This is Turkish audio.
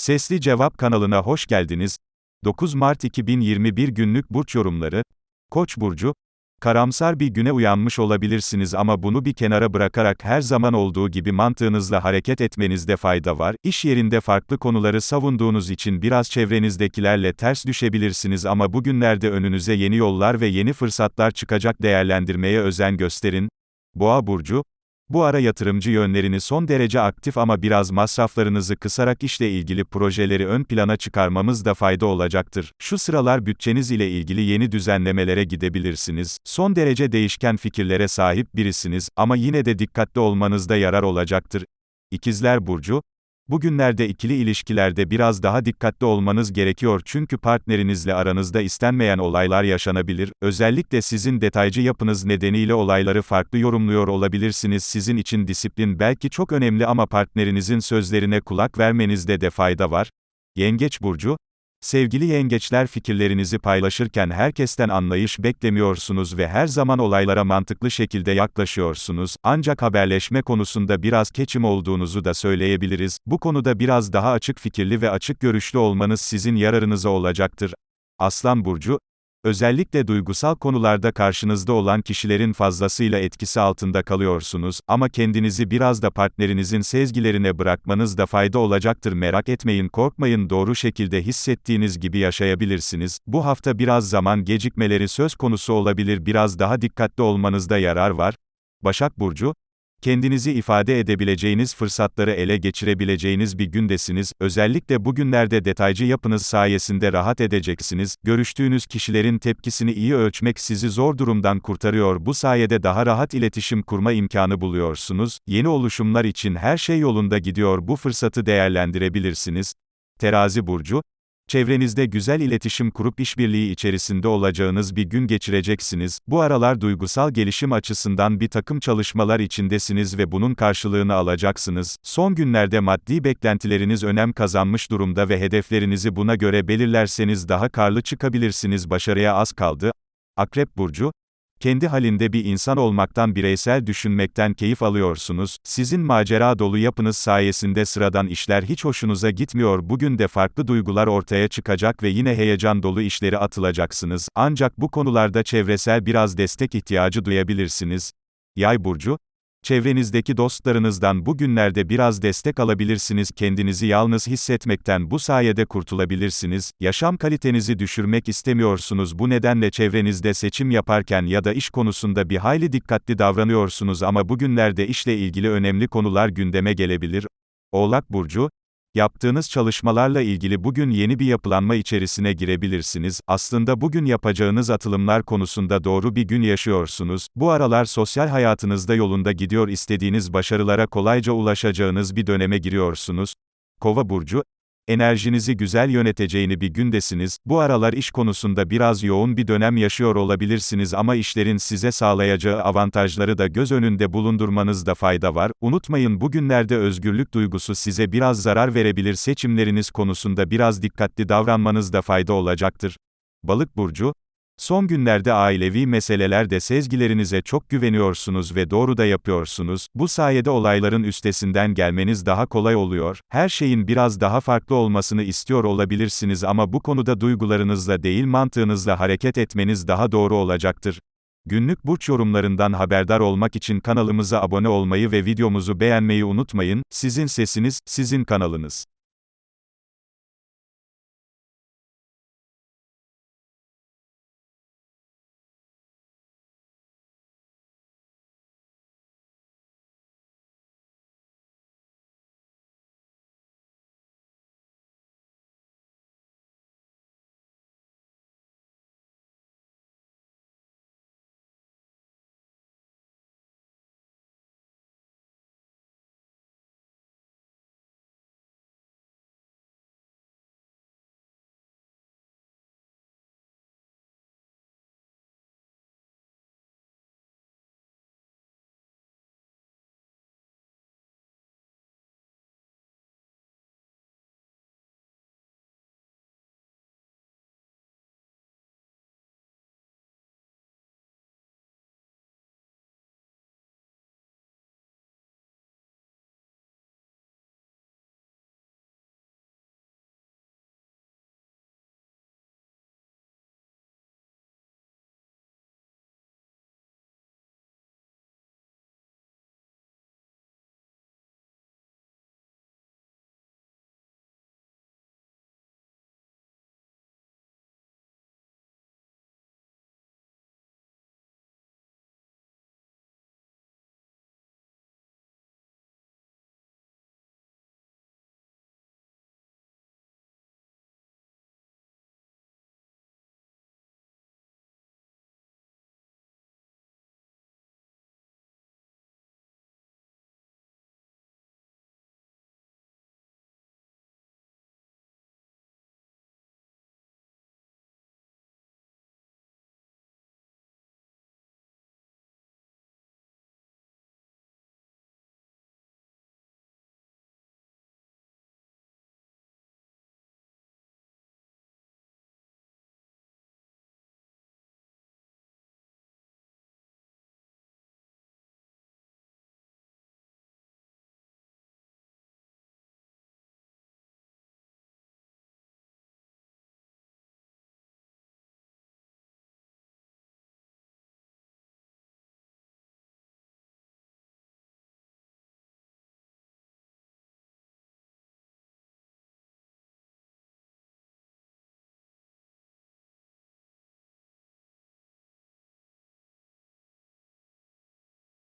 Sesli Cevap kanalına hoş geldiniz. 9 Mart 2021 günlük burç yorumları. Koç burcu Karamsar bir güne uyanmış olabilirsiniz ama bunu bir kenara bırakarak her zaman olduğu gibi mantığınızla hareket etmenizde fayda var. İş yerinde farklı konuları savunduğunuz için biraz çevrenizdekilerle ters düşebilirsiniz ama bugünlerde önünüze yeni yollar ve yeni fırsatlar çıkacak değerlendirmeye özen gösterin. Boğa burcu bu ara yatırımcı yönlerini son derece aktif ama biraz masraflarınızı kısarak işle ilgili projeleri ön plana çıkarmamız da fayda olacaktır. Şu sıralar bütçeniz ile ilgili yeni düzenlemelere gidebilirsiniz. Son derece değişken fikirlere sahip birisiniz ama yine de dikkatli olmanızda yarar olacaktır. İkizler Burcu, Bugünlerde ikili ilişkilerde biraz daha dikkatli olmanız gerekiyor çünkü partnerinizle aranızda istenmeyen olaylar yaşanabilir. Özellikle sizin detaycı yapınız nedeniyle olayları farklı yorumluyor olabilirsiniz. Sizin için disiplin belki çok önemli ama partnerinizin sözlerine kulak vermenizde de fayda var. Yengeç burcu Sevgili yengeçler fikirlerinizi paylaşırken herkesten anlayış beklemiyorsunuz ve her zaman olaylara mantıklı şekilde yaklaşıyorsunuz, ancak haberleşme konusunda biraz keçim olduğunuzu da söyleyebiliriz, bu konuda biraz daha açık fikirli ve açık görüşlü olmanız sizin yararınıza olacaktır. Aslan Burcu, Özellikle duygusal konularda karşınızda olan kişilerin fazlasıyla etkisi altında kalıyorsunuz ama kendinizi biraz da partnerinizin sezgilerine bırakmanız da fayda olacaktır. Merak etmeyin, korkmayın, doğru şekilde hissettiğiniz gibi yaşayabilirsiniz. Bu hafta biraz zaman gecikmeleri söz konusu olabilir. Biraz daha dikkatli olmanızda yarar var. Başak Burcu, Kendinizi ifade edebileceğiniz fırsatları ele geçirebileceğiniz bir gündesiniz, özellikle bugünlerde detaycı yapınız sayesinde rahat edeceksiniz, görüştüğünüz kişilerin tepkisini iyi ölçmek sizi zor durumdan kurtarıyor, bu sayede daha rahat iletişim kurma imkanı buluyorsunuz, yeni oluşumlar için her şey yolunda gidiyor, bu fırsatı değerlendirebilirsiniz. Terazi Burcu, Çevrenizde güzel iletişim kurup işbirliği içerisinde olacağınız bir gün geçireceksiniz. Bu aralar duygusal gelişim açısından bir takım çalışmalar içindesiniz ve bunun karşılığını alacaksınız. Son günlerde maddi beklentileriniz önem kazanmış durumda ve hedeflerinizi buna göre belirlerseniz daha karlı çıkabilirsiniz. Başarıya az kaldı. Akrep Burcu, kendi halinde bir insan olmaktan bireysel düşünmekten keyif alıyorsunuz, sizin macera dolu yapınız sayesinde sıradan işler hiç hoşunuza gitmiyor bugün de farklı duygular ortaya çıkacak ve yine heyecan dolu işleri atılacaksınız, ancak bu konularda çevresel biraz destek ihtiyacı duyabilirsiniz. Yay burcu, Çevrenizdeki dostlarınızdan bugünlerde biraz destek alabilirsiniz. Kendinizi yalnız hissetmekten bu sayede kurtulabilirsiniz. Yaşam kalitenizi düşürmek istemiyorsunuz. Bu nedenle çevrenizde seçim yaparken ya da iş konusunda bir hayli dikkatli davranıyorsunuz ama bugünlerde işle ilgili önemli konular gündeme gelebilir. Oğlak burcu Yaptığınız çalışmalarla ilgili bugün yeni bir yapılanma içerisine girebilirsiniz. Aslında bugün yapacağınız atılımlar konusunda doğru bir gün yaşıyorsunuz. Bu aralar sosyal hayatınızda yolunda gidiyor istediğiniz başarılara kolayca ulaşacağınız bir döneme giriyorsunuz. Kova burcu enerjinizi güzel yöneteceğini bir gündesiniz, bu aralar iş konusunda biraz yoğun bir dönem yaşıyor olabilirsiniz ama işlerin size sağlayacağı avantajları da göz önünde bulundurmanızda fayda var. Unutmayın bugünlerde özgürlük duygusu size biraz zarar verebilir seçimleriniz konusunda biraz dikkatli davranmanızda fayda olacaktır. Balık burcu, Son günlerde ailevi meselelerde sezgilerinize çok güveniyorsunuz ve doğru da yapıyorsunuz. Bu sayede olayların üstesinden gelmeniz daha kolay oluyor. Her şeyin biraz daha farklı olmasını istiyor olabilirsiniz ama bu konuda duygularınızla değil mantığınızla hareket etmeniz daha doğru olacaktır. Günlük burç yorumlarından haberdar olmak için kanalımıza abone olmayı ve videomuzu beğenmeyi unutmayın. Sizin sesiniz, sizin kanalınız.